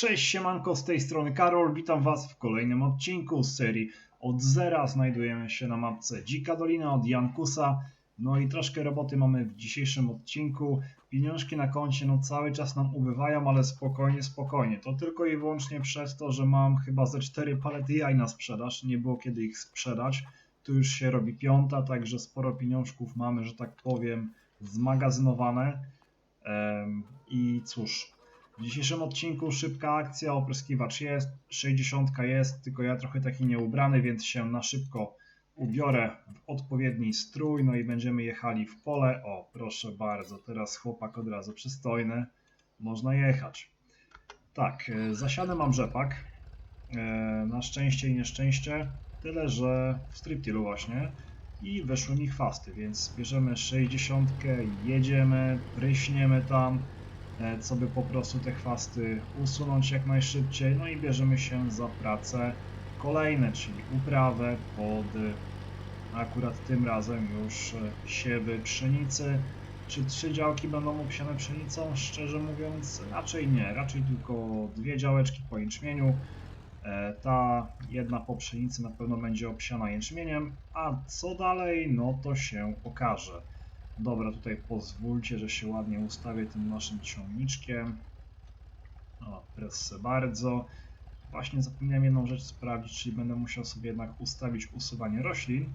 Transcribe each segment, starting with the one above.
Cześć, siemanko, z tej strony Karol, witam was w kolejnym odcinku z serii Od Zera. Znajdujemy się na mapce Dzika Dolina od Jankusa. No i troszkę roboty mamy w dzisiejszym odcinku. Pieniążki na koncie no cały czas nam ubywają, ale spokojnie, spokojnie. To tylko i wyłącznie przez to, że mam chyba ze 4 palety jaj na sprzedaż. Nie było kiedy ich sprzedać. Tu już się robi piąta, także sporo pieniążków mamy, że tak powiem, zmagazynowane. I cóż, w dzisiejszym odcinku szybka akcja, opryskiwacz jest, 60 jest, tylko ja trochę taki nieubrany, więc się na szybko ubiorę w odpowiedni strój, no i będziemy jechali w pole. O, proszę bardzo, teraz chłopak od razu przystojny, można jechać. Tak, e, zasiany mam rzepak, e, na szczęście i nieszczęście, tyle że w striptilu właśnie i weszły mi chwasty, więc bierzemy 60, jedziemy, pryśniemy tam, co by po prostu te chwasty usunąć jak najszybciej, no i bierzemy się za pracę kolejne, czyli uprawę pod e, akurat tym razem już e, siewy pszenicy. Czy trzy działki będą obsiane pszenicą? Szczerze mówiąc, raczej nie. Raczej tylko dwie działeczki po jęczmieniu. E, Ta jedna po pszenicy na pewno będzie obsiana jęczmieniem, a co dalej, no to się pokaże. Dobra, tutaj pozwólcie, że się ładnie ustawię tym naszym ciągniczkiem. O, proszę bardzo. Właśnie zapomniałem jedną rzecz sprawdzić, czyli będę musiał sobie jednak ustawić usuwanie roślin,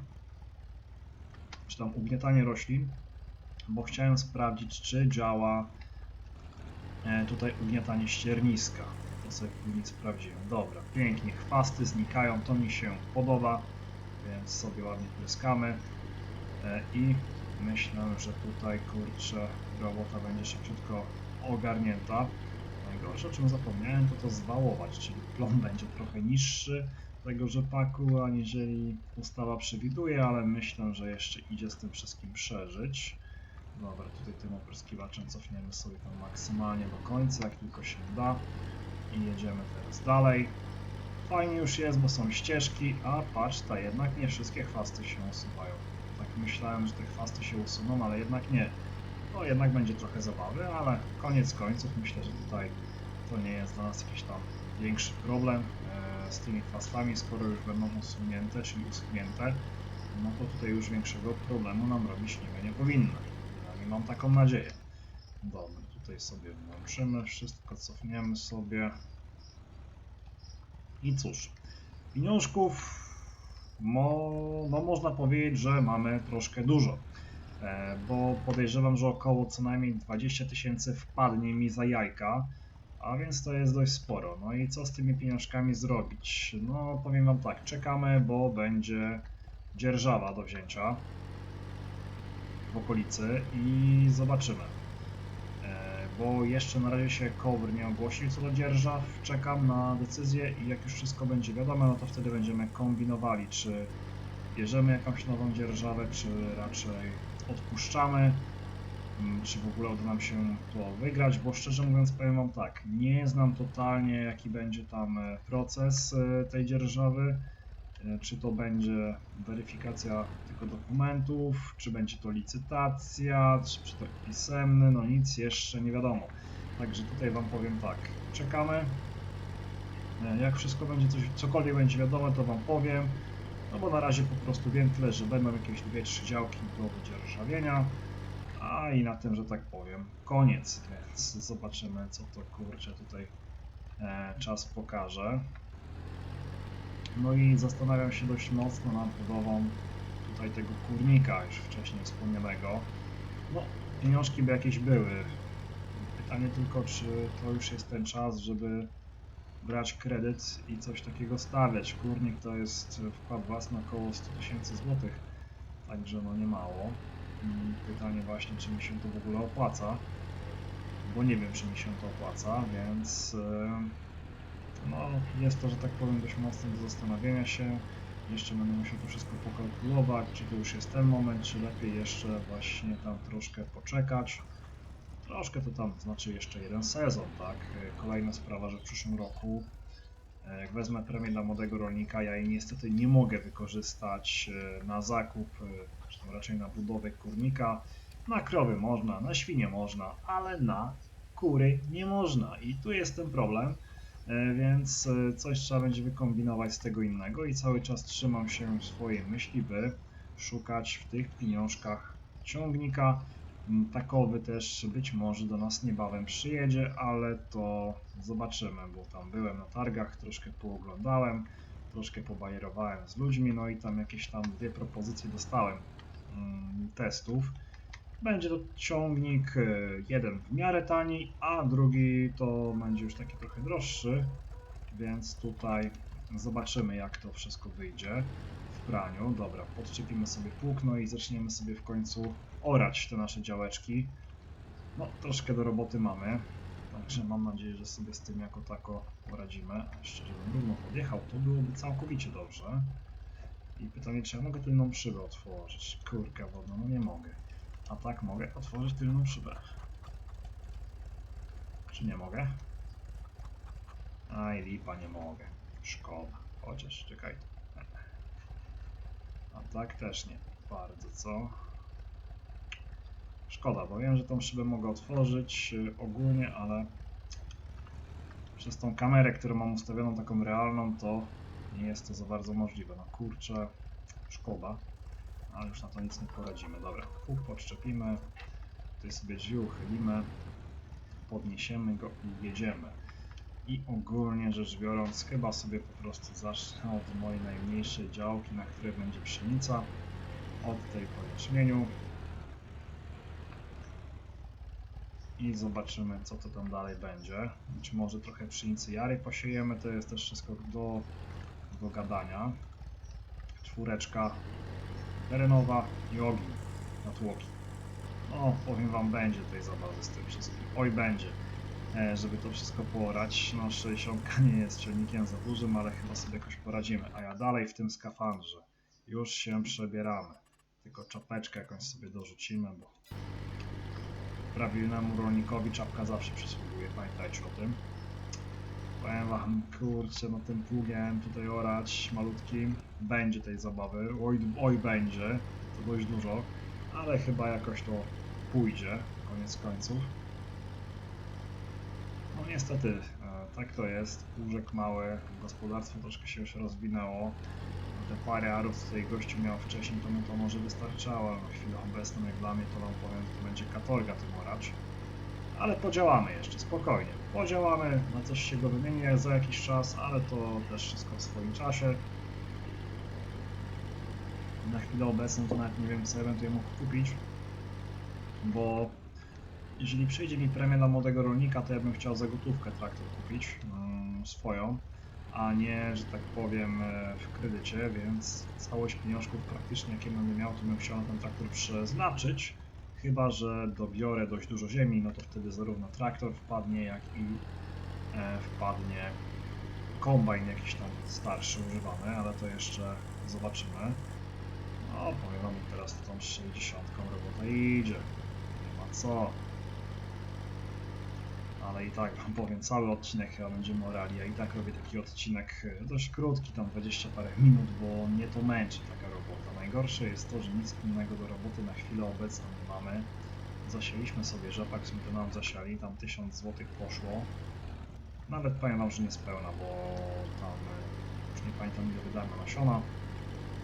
czy tam ugniatanie roślin, bo chciałem sprawdzić, czy działa e, tutaj ugniatanie ścierniska. To sobie później sprawdziłem. Dobra, pięknie, chwasty znikają, to mi się podoba, więc sobie ładnie pryskamy e, i myślę, że tutaj kurczę robota będzie szybciutko ogarnięta. Najgorsze, o czym zapomniałem, to to zwałować, czyli plon będzie trochę niższy tego rzepaku, aniżeli ustawa przewiduje, ale myślę, że jeszcze idzie z tym wszystkim przeżyć. Dobra, tutaj tym opryskiwaczem cofniemy sobie tam maksymalnie do końca, jak tylko się da i jedziemy teraz dalej. Fajnie już jest, bo są ścieżki, a patrz, ta jednak nie wszystkie chwasty się usuwają. Myślałem, że te chwasty się usuną, ale jednak nie. No jednak będzie trochę zabawy, ale koniec końców myślę, że tutaj to nie jest dla nas jakiś tam większy problem e, z tymi chwastami, skoro już będą usunięte, czyli uschnięte, no to tutaj już większego problemu nam robić niby nie powinno. Przynajmniej mam taką nadzieję. Dobra, tutaj sobie włączymy wszystko, cofniemy sobie. I cóż, pieniążków mo, no można powiedzieć, że mamy troszkę dużo. E, bo podejrzewam, że około co najmniej 20 tysięcy wpadnie mi za jajka, a więc to jest dość sporo. No i co z tymi pieniążkami zrobić? No powiem wam tak, czekamy, bo będzie dzierżawa do wzięcia w okolicy i zobaczymy. Bo jeszcze na razie się Cover nie ogłosił co do dzierżaw, czekam na decyzję i jak już wszystko będzie wiadomo, no to wtedy będziemy kombinowali, czy bierzemy jakąś nową dzierżawę, czy raczej odpuszczamy, mm, czy w ogóle uda nam się to wygrać, bo szczerze mówiąc powiem Wam tak, nie znam totalnie jaki będzie tam e, proces e, tej dzierżawy, czy to będzie weryfikacja tylko dokumentów, czy będzie to licytacja, czy przetarg pisemny, no nic jeszcze nie wiadomo. Także tutaj Wam powiem tak, czekamy, E, jak wszystko będzie, coś, cokolwiek będzie wiadomo, to Wam powiem. No bo na razie po prostu wiem tyle, że będą jakieś dwie, trzy działki do wydzierżawienia. A i na tym, że tak powiem, koniec. Więc zobaczymy, co to kurczę tutaj e, czas pokaże. No i zastanawiam się dość mocno nad budową tutaj tego kurnika już wcześniej wspomnianego. No, pieniążki by jakieś były. Pytanie tylko, czy to już jest ten czas, żeby brać kredyt i coś takiego stawiać. Kurnik to jest wkład własny około 100 tysięcy złotych, także no nie mało. I pytanie właśnie, czy mi się to w ogóle opłaca, bo nie wiem, czy mi się to opłaca, więc yy, no jest to, że tak powiem, dość mocne do zastanowienia się. Jeszcze będę musiał to wszystko pokalkulować, czy to już jest ten moment, czy lepiej jeszcze właśnie tam troszkę poczekać. Troszkę to tam znaczy jeszcze jeden sezon, tak? Kolejna sprawa, że w przyszłym roku, e, jak wezmę premię dla młodego rolnika, ja jej niestety nie mogę wykorzystać e, na zakup, e, tam raczej na budowę kurnika. Na krowy można, na świnie można, ale na kury nie można. I tu jest ten problem, Więc e, coś trzeba będzie wykombinować z tego innego i cały czas trzymam się swojej myśli, by szukać w tych pieniążkach ciągnika. Mm, Takowy też być może do nas niebawem przyjedzie, ale to zobaczymy, bo tam byłem na targach, troszkę pooglądałem, troszkę pobajerowałem z ludźmi, no i tam jakieś tam dwie propozycje dostałem mm, testów. Będzie to ciągnik, e, jeden w miarę tani, a drugi to będzie już taki trochę droższy, więc tutaj zobaczymy jak to wszystko wyjdzie w praniu. Dobra, podczepimy sobie pług, no i zaczniemy sobie w końcu orać te nasze działeczki. No, troszkę do roboty mamy, także mam nadzieję, że sobie z tym jako tako poradzimy. A Jeszcze, żebym równo podjechał, to byłoby całkowicie dobrze. I pytanie, czy ja mogę tylną szybę otworzyć? Kurka wodna, no nie mogę. A tak mogę otworzyć tylną szybę. Czy nie mogę? Aj, lipa, nie mogę. Szkoda. Chociaż, czekaj. A tak też nie. Bardzo, co? Szkoda, bo wiem, że tą szybę mogę otworzyć y, ogólnie, ale przez tą kamerę, którą mam ustawioną taką realną, to nie jest to za bardzo możliwe. No kurczę, szkoda, ale już na to nic nie poradzimy. Dobra, huk podszczepimy, tutaj sobie drzwi uchylimy, podniesiemy go i jedziemy. I ogólnie rzecz biorąc, chyba sobie po prostu zacznę od mojej najmniejszej działki, na której będzie pszenica, od tej po. I zobaczymy, co to tam dalej będzie. Być może trochę pszenicy jary posiejemy, to jest też wszystko do, do gadania. Czwóreczka terenowa i ogień na tłoki. No, powiem wam, będzie tej zabawy z tym wszystkim. Oj, będzie. E, żeby to wszystko poorać. No, 60 nie jest ciągnikiem za dużym, ale chyba sobie jakoś poradzimy. A ja dalej w tym skafandrze. Już się przebieramy. Tylko czapeczkę jakąś sobie dorzucimy, bo prawilnemu rolnikowi czapka zawsze przysługuje. Pamiętajcie o tym. Powiem wam, kurczę, no tym pługiem tutaj orać malutkim będzie tej zabawy. Oj, oj będzie, to dość dużo, ale chyba jakoś to pójdzie, koniec końców. No niestety, e, tak to jest. Płużek mały, gospodarstwo troszkę się już rozwinęło. No Te parę arów, tutaj gościu miał wcześniej, to mu to może wystarczało, ale na chwilę obecną, jak dla mnie, to wam powiem, to będzie katorga tym orać. Ale podziałamy jeszcze, spokojnie. Podziałamy, na coś się go wymienię za jakiś czas, ale to też wszystko w swoim czasie. Na chwilę obecną to nawet nie wiem, co ewentualnie mógł kupić, bo jeżeli przyjdzie mi premia dla młodego rolnika, to ja bym chciał za gotówkę traktor kupić, mm, swoją, a nie, że tak powiem, e, w kredycie, więc całość pieniążków praktycznie, jakie będę miał, to bym chciał na ten traktor przeznaczyć. Chyba, że dobiorę dość dużo ziemi, no to wtedy zarówno traktor wpadnie, jak i e, wpadnie kombajn jakiś tam starszy, używany, ale to jeszcze zobaczymy. No, powiem wam, teraz tą 60 robota idzie. Nie ma co. Ale i tak wam powiem, cały odcinek chyba będziemy orali. Ja i tak robię taki odcinek e, dość krótki, tam 20 parę minut, bo mnie to męczy taka robota. Najgorsze jest to, że nic innego do roboty na chwilę obecną nie mamy. Zasialiśmy sobie rzepak, to nam zasiali, tam 1000 zł poszło. Nawet wam, że niespełna, bo tam e, już nie pamiętam ile wydałem na nasiona,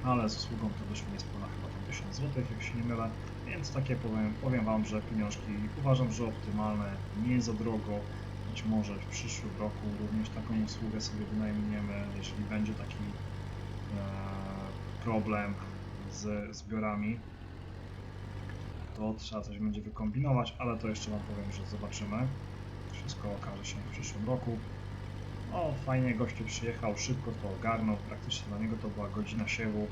ale z usługą to wyszło niespełna chyba tam 1000 zł, jak się nie mylę. Więc takie powiem, powiem wam, że pieniążki uważam, że optymalne, nie za drogo. Być może w przyszłym roku również taką usługę sobie wynajmiemy, jeżeli będzie taki e, problem z zbiorami, to trzeba coś będzie wykombinować, ale to jeszcze wam powiem, że zobaczymy. Wszystko okaże się w przyszłym roku. O, fajnie gościu przyjechał, szybko to ogarnął, praktycznie dla niego to była godzina siewu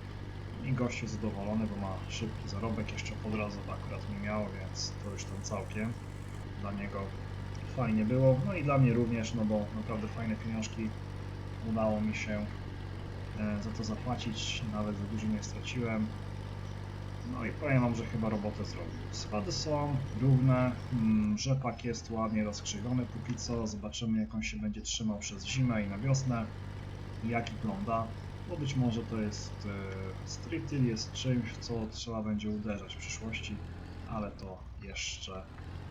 i gość jest zadowolony, bo ma szybki zarobek, jeszcze po drodze akurat nie miał, więc to już tam całkiem dla niego fajnie było, no i dla mnie również, no bo naprawdę fajne pieniążki udało mi się e, za to zapłacić, nawet za dużo nie straciłem. No i powiem wam, że chyba robotę zrobił. Schody są równe, mm, rzepak jest ładnie rozkrzywiony póki co, zobaczymy jak on się będzie trzymał przez zimę i na wiosnę, jaki plon da, bo być może to jest e, striptil, jest czymś, w co trzeba będzie uderzać w przyszłości, ale to jeszcze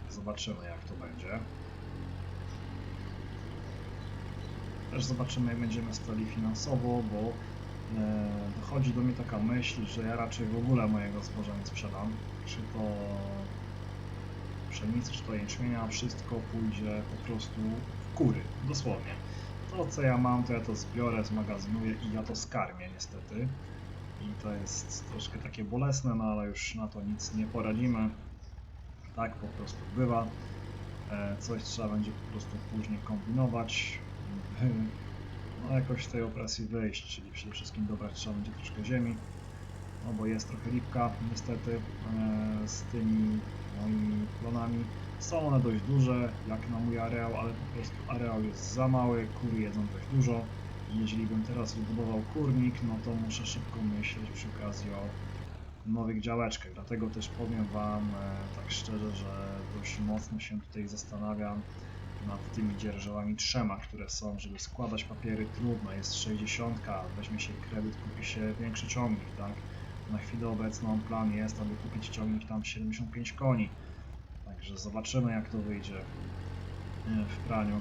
zobaczymy jak to będzie. Też zobaczymy, jak będziemy stali finansowo, bo e, dochodzi do mnie taka myśl, że ja raczej w ogóle mojego zboża nie sprzedam. Czy to pszenicy, czy to jęczmienia, wszystko pójdzie po prostu w kury, dosłownie. To, co ja mam, to ja to zbiorę, zmagazynuję i ja to skarmię niestety. I to jest troszkę takie bolesne, no ale już na to nic nie poradzimy. Tak po prostu bywa. E, Coś trzeba będzie po prostu później kombinować. No jakoś z tej opresji wyjść, czyli przede wszystkim dobrać trzeba będzie troszkę ziemi. No bo jest trochę lipka niestety e, z tymi moimi plonami. Są one dość duże, jak na mój areał, ale po prostu areał jest za mały, kury jedzą dość dużo. I jeżeli bym teraz wybudował kurnik, no to muszę szybko myśleć przy okazji o nowych działeczkach. Dlatego też powiem Wam e, tak szczerze, że dość mocno się tutaj zastanawiam nad tymi dzierżawami trzema, które są, żeby składać papiery trudno, jest 60, weźmie się kredyt, kupi się większy ciągnik, tak? Na chwilę obecną plan jest, aby kupić ciągnik tam 75 koni. Także zobaczymy jak to wyjdzie e, w praniu.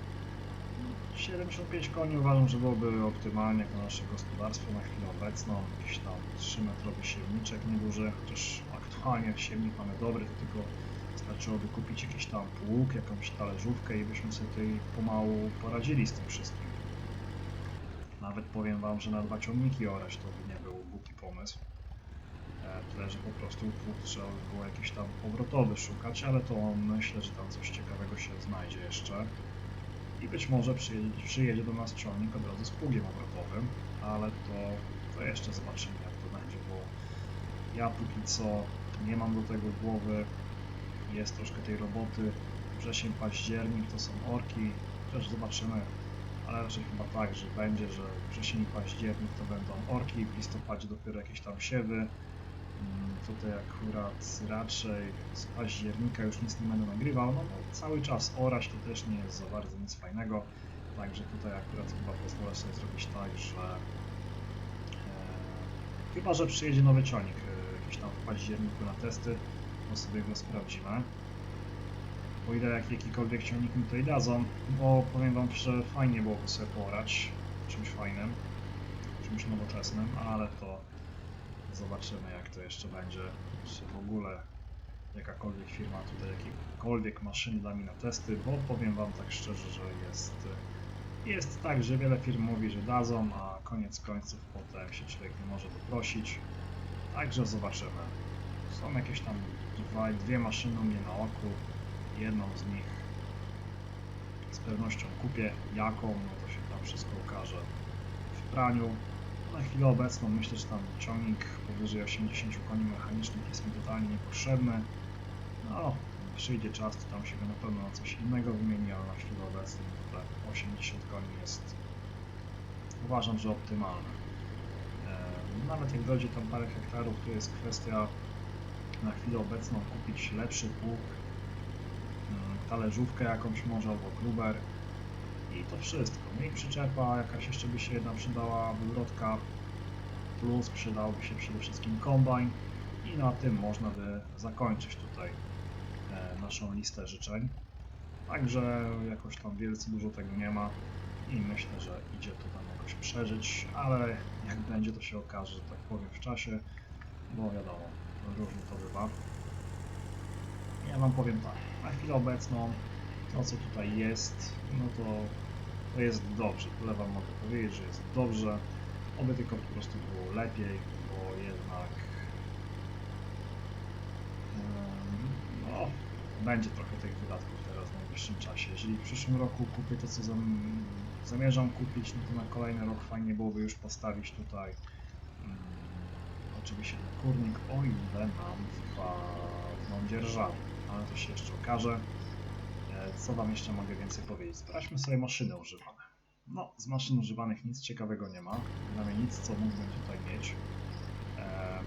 75 koni uważam, że byłoby optymalnie jak na nasze gospodarstwo na chwilę obecną. Jakiś tam 3-metrowy siewniczek nieduży, chociaż aktualnie siewnik mamy dobry, tylko Wystarczyłoby kupić jakiś tam pług, jakąś talerzówkę i byśmy sobie tutaj pomału poradzili z tym wszystkim. Nawet powiem Wam, że na dwa ciągniki orać to by nie był głupi pomysł. E, Tyle, że po prostu pług trzeba by było jakiś tam obrotowy szukać, ale to myślę, że tam coś ciekawego się znajdzie jeszcze. I być może przyjedzie, przyjedzie do nas ciągnik od razu z pługiem obrotowym, ale to, to jeszcze zobaczymy jak to będzie, bo ja póki co nie mam do tego głowy, jest troszkę tej roboty. Wrzesień, październik to są orki, też zobaczymy, ale raczej chyba tak, że będzie, że wrzesień październik to będą orki, w listopadzie dopiero jakieś tam siewy. Mm, Tutaj akurat raczej z października już nic nie będę nagrywał, no bo cały czas orać to też nie jest za bardzo nic fajnego, także tutaj akurat chyba pozwolę sobie zrobić tak, że e, chyba, że przyjedzie nowy ciągnik e, jakiś tam w październiku na testy, to sobie go sprawdzimy. O ile jak jakikolwiek ciągnik mi tutaj dadzą, bo powiem wam, że fajnie byłoby sobie poorać czymś fajnym, czymś nowoczesnym, ale to zobaczymy jak to jeszcze będzie, czy w ogóle jakakolwiek firma tutaj jakiekolwiek maszyny da mi na testy, bo powiem wam tak szczerze, że jest, jest tak, że wiele firm mówi, że dadzą, a koniec końców potem się człowiek nie może doprosić, także zobaczymy. Są jakieś tam dwa, dwie maszyny u mnie na oku. Jedną z nich z pewnością kupię. Jaką, no to się tam wszystko okaże w praniu. Na chwilę obecną myślę, że tam ciągnik powyżej 80 koni mechanicznych jest mi totalnie niepotrzebny. No, przyjdzie czas, to tam się na pewno coś innego wymieni, ale na chwilę obecną te 80 koni jest uważam, że optymalne. E, Nawet jak dojdzie tam parę hektarów, to jest kwestia na chwilę obecną kupić lepszy pług, mm, talerzówkę jakąś może albo kluber i to wszystko. No i przyczepa, jakaś jeszcze by się jedna przydała, wywrotka, plus przydałby się przede wszystkim kombajn i na tym można by zakończyć tutaj e, naszą listę życzeń. Także jakoś tam wielce dużo tego nie ma i myślę, że idzie to tam jakoś przeżyć, ale jak będzie to się okaże, że tak powiem w czasie, bo wiadomo, różnie to bywa. Ja wam powiem tak, na chwilę obecną to co tutaj jest, no to, to jest dobrze, tyle wam mogę powiedzieć, że jest dobrze, oby tylko po prostu było lepiej, bo jednak no, będzie trochę tych wydatków teraz w najbliższym czasie. Jeżeli w przyszłym roku kupię to, co zam, zamierzam kupić, no to na kolejny rok fajnie byłoby już postawić tutaj mm, oczywiście kurnik, o ile mam wpadną dzierżawę, ale to się jeszcze okaże. E, Co Wam jeszcze mogę więcej powiedzieć? Sprawdźmy sobie maszyny używane. No, z maszyn używanych nic ciekawego nie ma, przynajmniej nic, co mógłbym tutaj mieć. E,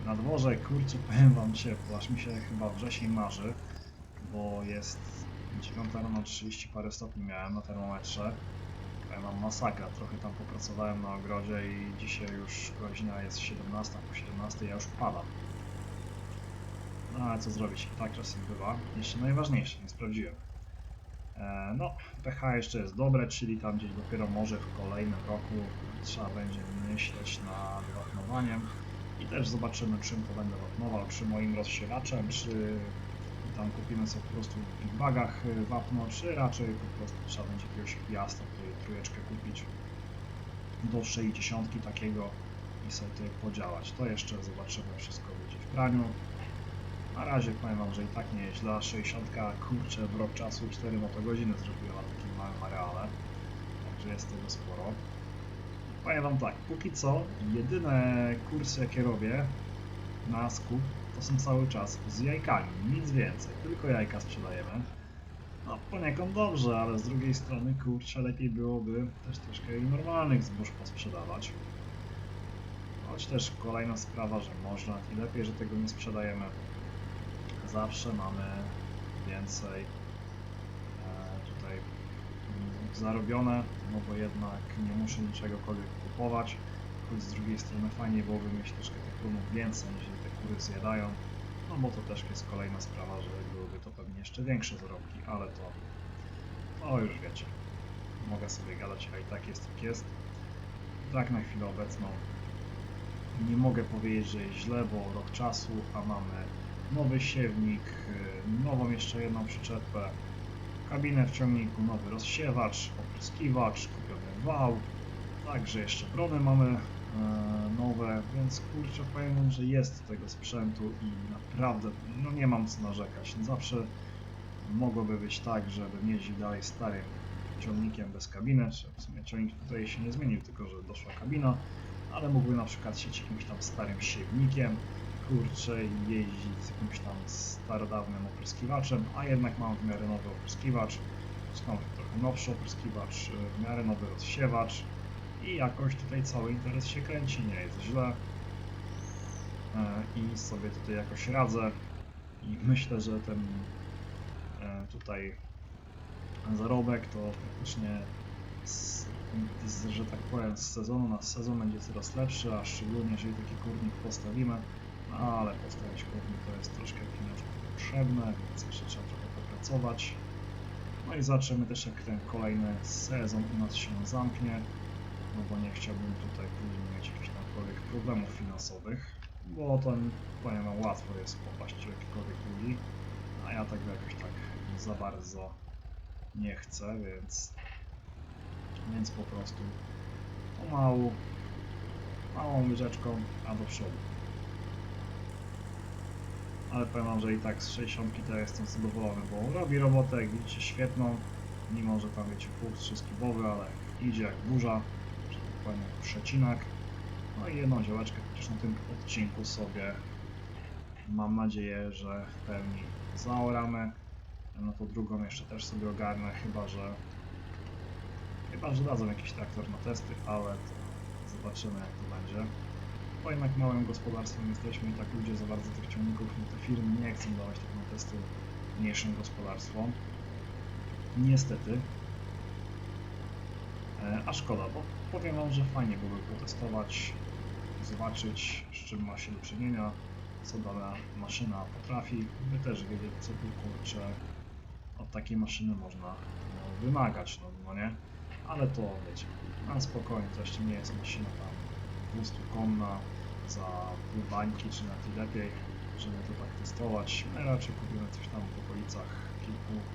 Na dworze, kurczę, powiem Wam ciepło, aż mi się chyba wrzesień marzy, bo jest 9 rano 30 parę stopni miałem na termometrze. Ja mam masakra, trochę tam popracowałem na ogrodzie i dzisiaj już godzina jest 17, po 17 ja już padam. Ale co zrobić, tak czasem bywa. Jeszcze najważniejsze, nie sprawdziłem. E, No, pH jeszcze jest dobre, czyli tam gdzieś dopiero może w kolejnym roku trzeba będzie myśleć nad wapnowaniem. I też zobaczymy, czym to będę wapnował, czy moim rozsiewaczem, czy tam kupimy sobie po prostu w big bagach y, wapno, czy raczej po prostu trzeba będzie jakiegoś piasta, tutaj trójeczkę kupić do 60 takiego i sobie tutaj podziałać. To jeszcze zobaczymy, wszystko będzie w praniu. Na razie powiem Wam, że i tak nie jest źle. 60 kurczę w rok czasu 4 motogodziny zrobiła na takim małym areale. Także jest tego sporo. Powiem Wam tak, póki co jedyne kursy jakie robię na skup to są cały czas z jajkami, nic więcej, tylko jajka sprzedajemy. No poniekąd dobrze, ale z drugiej strony kurczę lepiej byłoby też troszkę i normalnych zbóż posprzedawać. Choć też kolejna sprawa, że można i lepiej, że tego nie sprzedajemy. Zawsze mamy więcej e, tutaj mm, zarobione, no bo jednak nie muszę niczegokolwiek kupować. Choć z drugiej strony fajnie byłoby mieć troszkę tych plonów więcej, niż te kury zjadają. No bo to też jest kolejna sprawa, że byłyby to pewnie jeszcze większe zarobki, ale to, to już wiecie. Mogę sobie gadać, a i tak jest jak jest. Tak na chwilę obecną nie mogę powiedzieć, że jest źle, bo rok czasu, a mamy nowy siewnik, y, nową jeszcze jedną przyczepę, kabinę w ciągniku, nowy rozsiewacz, opryskiwacz, kupiony wał, także jeszcze brony mamy e, nowe, więc kurczę powiem że jest tego sprzętu i naprawdę no nie mam co narzekać. Zawsze mogłoby być tak, żebym jeździł dalej starym ciągnikiem bez kabiny, w sumie ciągnik tutaj się nie zmienił, tylko że doszła kabina, ale mógłby na przykład sieć jakimś tam starym siewnikiem, kurczę, jeździć z jakimś tam starodawnym opryskiwaczem, a jednak mam w miarę nowy opryskiwacz, znowu trochę nowszy opryskiwacz, w miarę nowy rozsiewacz i jakoś tutaj cały interes się kręci, nie jest źle. E, i sobie tutaj jakoś radzę i myślę, że ten e, tutaj zarobek to praktycznie z, z, że tak powiem z sezonu na sezon będzie coraz lepszy, a szczególnie jeżeli taki kurnik postawimy, ale postawić kurnik to jest troszkę pieniążków potrzebne, więc jeszcze trzeba trochę popracować. No i zobaczymy też jak ten kolejny sezon u nas się zamknie, no bo nie chciałbym tutaj później mieć jakichś tamkolwiek problemów finansowych, bo to powiem wam łatwo jest popaść w jakikolwiek długi, a ja tego jakoś tak za bardzo nie chcę, więc więc po prostu pomału, małą łyżeczką, a do przodu. Ale powiem wam, że i tak z 60 to jestem zadowolony, bo robi robotę, jak widzicie, świetną, mimo że tam wiecie, punkt trzyskibowy, ale idzie jak burza, że tak powiem jak. No i jedną działeczkę też na tym odcinku sobie mam nadzieję, że w pełni zaoramy. No to drugą jeszcze też sobie ogarnę, chyba że chyba że dadzą jakiś traktor na testy, ale to zobaczymy jak to będzie. Bo jednak małym gospodarstwem jesteśmy i tak ludzie za bardzo tych ciągników, no te firmy nie chcą dawać tak na testy mniejszym gospodarstwom. Niestety. E, A szkoda, bo powiem Wam, że fajnie byłoby potestować, zobaczyć z czym ma się do czynienia, co dana maszyna potrafi, by też wiedzieć co tu kurczę od takiej maszyny można no, wymagać, no, no nie? Ale to wiecie, na spokojnie, to jeszcze nie jest maszyna tam 200 konna za pół bańki, czy nawet i lepiej, żeby to tak testować. My raczej kupimy coś tam w okolicach kilku,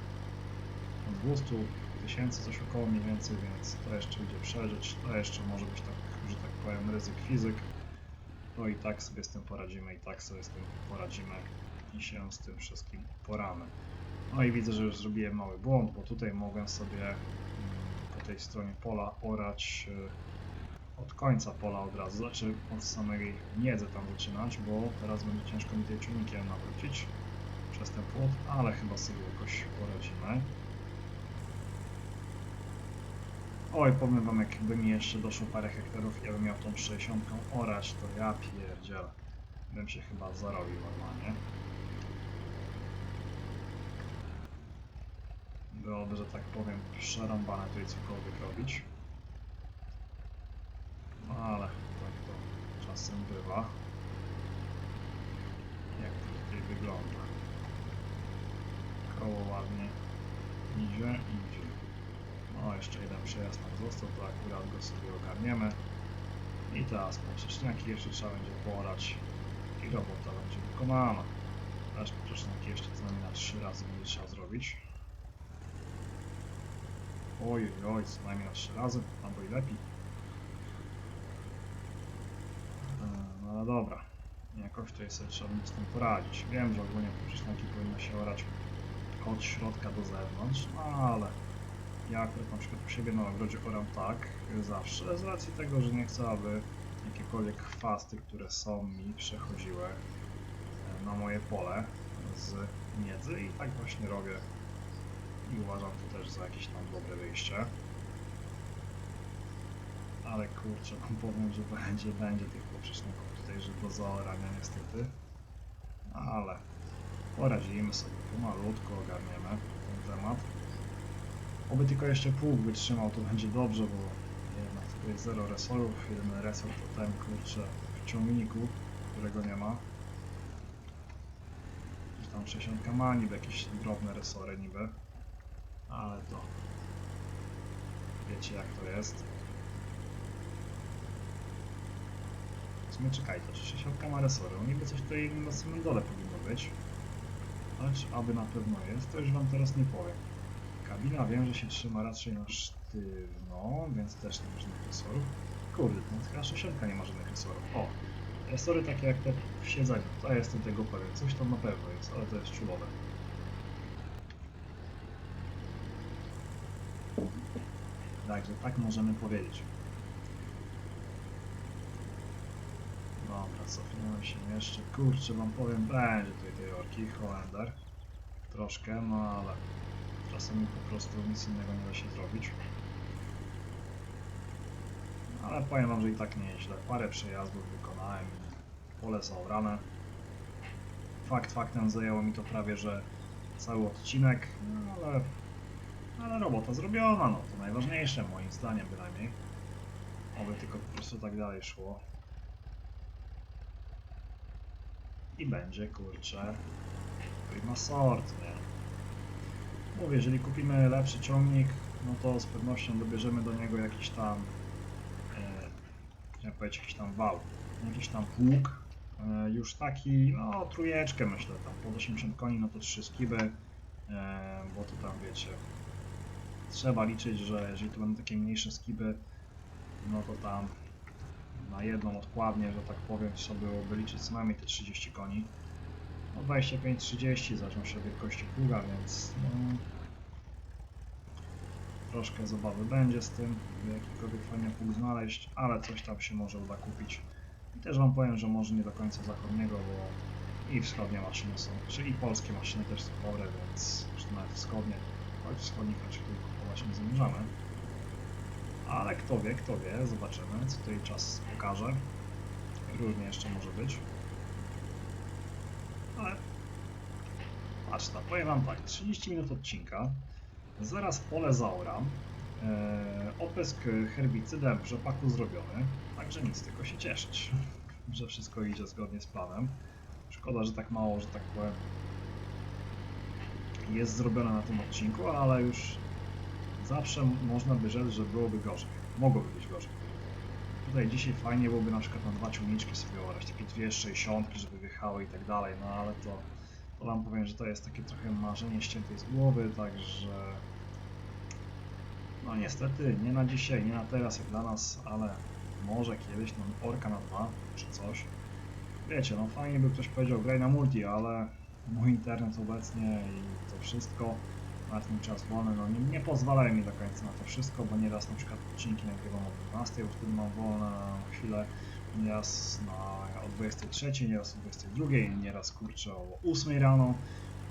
no 200 tysięcy, coś około mniej więcej, więc to jeszcze idzie przeżyć, to jeszcze może być tak, że tak powiem, ryzyk fizyk. To i tak sobie z tym poradzimy, i tak sobie z tym poradzimy i się z tym wszystkim poramy. No i widzę, że już zrobiłem mały błąd, bo tutaj mogłem sobie mm, po tej stronie pola orać y, od końca pola od razu, znaczy od samej miedzy tam zaczynać, bo teraz będzie ciężko mi tej ciągnikiem nawrócić przez ten płot, ale chyba sobie jakoś poradzimy. Oj, powiem wam, jakby mi jeszcze doszło parę hektarów, ja bym miał tą 60 orać, to ja pierdzielę. Bym się chyba zarobił normalnie. Byłoby, że tak powiem, przerąbane tutaj cokolwiek robić. Ale tak to czasem bywa. Jak to tutaj wygląda. Koło ładnie Idzie, idzie. No, jeszcze jeden przejazd nam został, to akurat go sobie ogarniemy. I teraz poprzeczniaki jeszcze trzeba będzie porać i robota będzie wykonana. Też poprzeczniki jeszcze co najmniej na 3 razy będzie trzeba zrobić. Oj, oj, co najmniej na 3 razy, albo i lepiej. E, No dobra, jakoś tutaj sobie trzeba będzie z tym poradzić. Wiem, że ogólnie poprzeczniki powinno się orać od środka do zewnątrz, no ale ja akurat na przykład u siebie na ogrodzie oram tak zawsze, z racji tego, że nie chcę, aby jakiekolwiek chwasty, które są mi, przechodziły e, na moje pole z miedzy i tak właśnie robię i uważam to też za jakieś tam dobre wyjście. Ale kurczę, powiem, że będzie, będzie tych poprzeczników tutaj, że do zaorania niestety. Ale poradzimy sobie, pomalutko ogarniemy ten temat. Oby tylko jeszcze pług wytrzymał, to będzie dobrze, bo jednak tutaj jest zero resorów, jedyny resor to ten kurczę w ciągniku, którego nie ma. Gdzieś tam 60 ma niby jakieś drobne resory niby, ale to wiecie jak to jest. Sumie czekajcie, czy 60 ma resory? No niby coś tutaj na samym dole powinno być. Ale czy aby na pewno jest, to już wam teraz nie powiem. Kabina wiem, że się trzyma raczej na sztywno, więc też nie ma żadnych resorów. Kurde, no chyba 60 nie ma żadnych resorów. O, resory takie jak te w siedzeniu, to jestem tego pewien. Coś tam na pewno jest, ale to jest czulowe. Także tak możemy powiedzieć. Dobra, cofniemy się jeszcze. Kurczę, wam powiem, będzie tutaj tej orki, Holender. Troszkę, no ale czasami po prostu nic innego nie da się zrobić. Ale powiem wam, że i tak nie źle. Parę przejazdów wykonałem pole zaorane. Fakt faktem zajęło mi to prawie, że cały odcinek, no ale, ale robota zrobiona, no to najważniejsze moim zdaniem bynajmniej. Oby tylko po prostu tak dalej szło. I będzie, kurczę, prima sort, nie? Mówię, jeżeli kupimy lepszy ciągnik, no to z pewnością dobierzemy do niego jakiś tam, e, jak powiedzieć, jakiś tam wał, jakiś tam pług, e, już taki, no trójeczkę myślę, tam pod 80 koni, no to 3 skiby, e, bo to tam wiecie, trzeba liczyć, że jeżeli to będą takie mniejsze skiby, no to tam na jedną odkładnię, że tak powiem, trzeba byłoby liczyć co najmniej te 30 koni. No 25-30, zależą się wielkości pługa, więc no, troszkę zabawy będzie z tym, by jakikolwiek fajny pług znaleźć, ale coś tam się może uda kupić. I też Wam powiem, że może nie do końca zachodniego, bo i wschodnie maszyny są, czy i polskie maszyny też są dobre, więc czy nawet wschodnie, choć wschodnich raczej kupować nie zamierzamy. Ale kto wie, kto wie, zobaczymy, co tutaj czas pokaże. Różnie jeszcze może być. Ale patrz tam, powiem wam tak, 30 minut odcinka, zaraz pole zaoram, e, oprysk herbicydem w rzepaku zrobiony, także nic, tylko się cieszyć, że wszystko idzie zgodnie z planem. Szkoda, że tak mało, że tak powiem, jest zrobione na tym odcinku, ale już zawsze można by rzec, że byłoby gorzej. Mogłoby być gorzej. Tutaj dzisiaj fajnie byłoby na przykład na dwa ciągniczki sobie orać, takie dwie 60, żeby wjechały i tak dalej, no ale to, to wam powiem, że to jest takie trochę marzenie ściętej z głowy, także no niestety nie na dzisiaj, nie na teraz jak dla nas, ale może kiedyś no orka na dwa czy coś. Wiecie, no fajnie by ktoś powiedział graj na multi, ale mój internet obecnie i to wszystko na ten czas wolny, no nie, nie pozwalają mi do końca na to wszystko, bo nieraz na przykład odcinki nagrywam o 12, bo wtedy mam wolne chwilę, nieraz na, o 23, nieraz o 22, nieraz kurczę o 8 rano.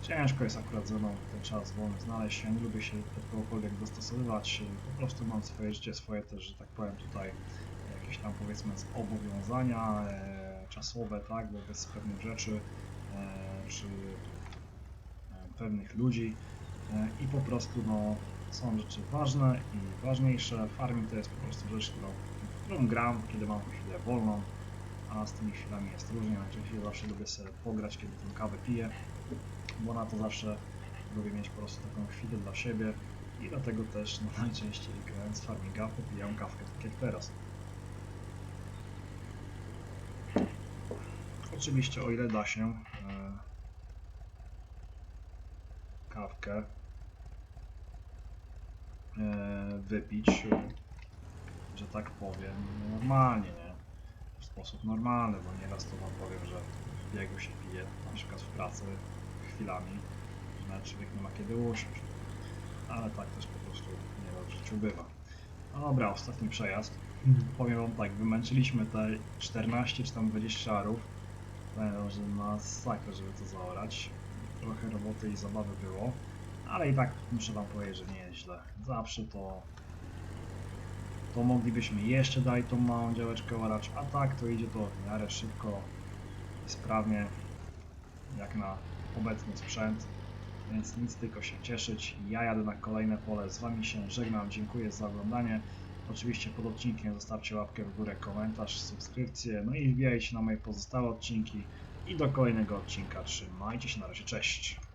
Ciężko jest akurat ze mną ten czas wolny znaleźć, ja nie lubię się do kogokolwiek dostosowywać, po prostu mam swoje życie, swoje też, że tak powiem tutaj jakieś tam powiedzmy zobowiązania e, czasowe, tak, wobec pewnych rzeczy, e, czy e, pewnych ludzi i po prostu no, są rzeczy ważne i ważniejsze. Farming to jest po prostu rzecz, którą, którą gram, kiedy mam chwilę wolną, a z tymi chwilami jest różnie. Oczywiście zawsze lubię sobie pograć, kiedy tę kawę piję, bo na to zawsze lubię mieć po prostu taką chwilę dla siebie i dlatego też no, najczęściej grając farminga popijam kawkę tak jak teraz. Oczywiście o ile da się e, kawkę wypić, e, że tak powiem, normalnie, nie? W sposób normalny, bo nieraz to wam powiem, że w biegu się pije, na przykład w pracy chwilami, że nawet człowiek nie ma kiedy usiąść. Ale tak też po prostu nie w życiu bywa. No dobra, ostatni przejazd. Powiem wam tak, wymęczyliśmy te 14 czy tam 20 arów. Powiem, że masakra, żeby to zaorać. Trochę roboty i zabawy było, ale i tak muszę wam powiedzieć, że nie jest źle. Zawsze to to moglibyśmy jeszcze dalej tą małą działeczkę orać, a tak to idzie to w miarę szybko i sprawnie jak na obecny sprzęt, więc nic tylko się cieszyć. Ja jadę na kolejne pole, z Wami się żegnam, dziękuję za oglądanie. Oczywiście pod odcinkiem zostawcie łapkę w górę, komentarz, subskrypcję, no i wbijajcie na moje pozostałe odcinki i do kolejnego odcinka. Trzymajcie się, na razie, cześć!